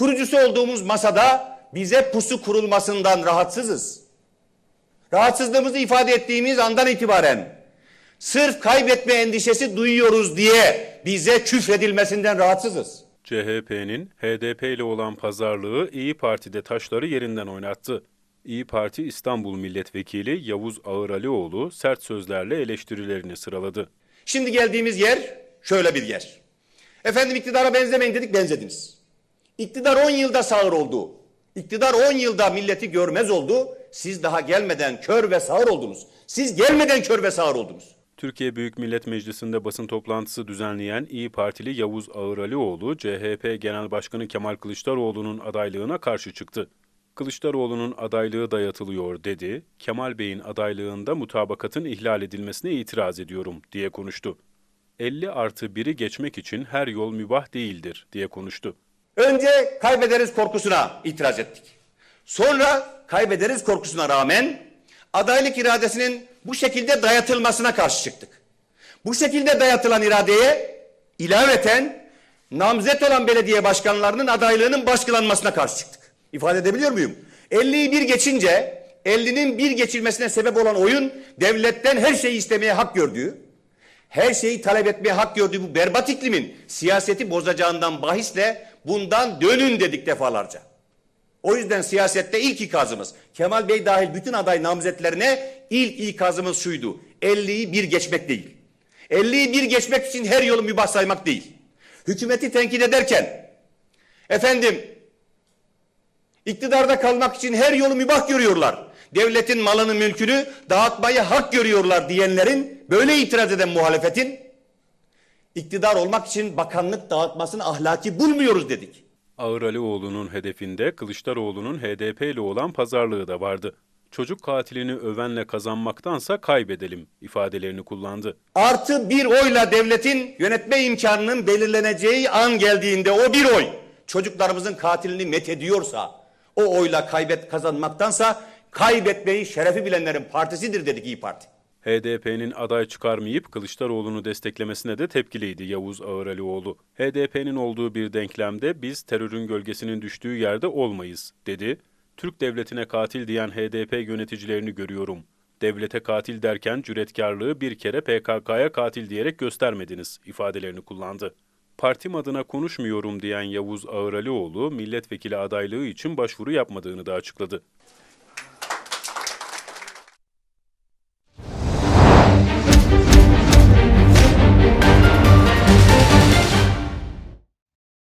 Kurucusu olduğumuz masada bize pusu kurulmasından rahatsızız. Rahatsızlığımızı ifade ettiğimiz andan itibaren sırf kaybetme endişesi duyuyoruz diye bize küfredilmesinden rahatsızız. CHP'nin HDP ile olan pazarlığı İyi Parti'de taşları yerinden oynattı. İyi Parti İstanbul Milletvekili Yavuz Ağıralioğlu sert sözlerle eleştirilerini sıraladı. Şimdi geldiğimiz yer şöyle bir yer. Efendim iktidara benzemeyin dedik benzediniz. İktidar 10 yılda sağır oldu. İktidar 10 yılda milleti görmez oldu. Siz daha gelmeden kör ve sağır oldunuz. Siz gelmeden kör ve sağır oldunuz. Türkiye Büyük Millet Meclisi'nde basın toplantısı düzenleyen İyi Partili Yavuz Ağıralioğlu, CHP Genel Başkanı Kemal Kılıçdaroğlu'nun adaylığına karşı çıktı. Kılıçdaroğlu'nun adaylığı dayatılıyor dedi, Kemal Bey'in adaylığında mutabakatın ihlal edilmesine itiraz ediyorum diye konuştu. 50 artı 1'i geçmek için her yol mübah değildir diye konuştu. Önce kaybederiz korkusuna itiraz ettik. Sonra kaybederiz korkusuna rağmen adaylık iradesinin bu şekilde dayatılmasına karşı çıktık. Bu şekilde dayatılan iradeye ilaveten namzet olan belediye başkanlarının adaylığının baskılanmasına karşı çıktık. İfade edebiliyor muyum? 50'yi bir geçince 50'nin bir geçilmesine sebep olan oyun devletten her şeyi istemeye hak gördüğü, her şeyi talep etmeye hak gördüğü bu berbat iklimin siyaseti bozacağından bahisle bundan dönün dedik defalarca. O yüzden siyasette ilk ikazımız Kemal Bey dahil bütün aday namzetlerine ilk ikazımız şuydu. 50'yi bir geçmek değil. 50'yi bir geçmek için her yolu mübah saymak değil. Hükümeti tenkit ederken efendim iktidarda kalmak için her yolu mübah görüyorlar. Devletin malını mülkünü dağıtmayı hak görüyorlar diyenlerin böyle itiraz eden muhalefetin iktidar olmak için bakanlık dağıtmasını ahlaki bulmuyoruz dedik. Ağıralioğlu'nun hedefinde Kılıçdaroğlu'nun HDP ile olan pazarlığı da vardı. Çocuk katilini övenle kazanmaktansa kaybedelim ifadelerini kullandı. Artı bir oyla devletin yönetme imkanının belirleneceği an geldiğinde o bir oy çocuklarımızın katilini methediyorsa o oyla kaybet kazanmaktansa kaybetmeyi şerefi bilenlerin partisidir dedik İyi Parti. HDP'nin aday çıkarmayıp Kılıçdaroğlu'nu desteklemesine de tepkiliydi Yavuz Ağıralioğlu. HDP'nin olduğu bir denklemde biz terörün gölgesinin düştüğü yerde olmayız dedi. Türk devletine katil diyen HDP yöneticilerini görüyorum. Devlete katil derken cüretkarlığı bir kere PKK'ya katil diyerek göstermediniz ifadelerini kullandı. Partim adına konuşmuyorum diyen Yavuz Ağıralioğlu, milletvekili adaylığı için başvuru yapmadığını da açıkladı.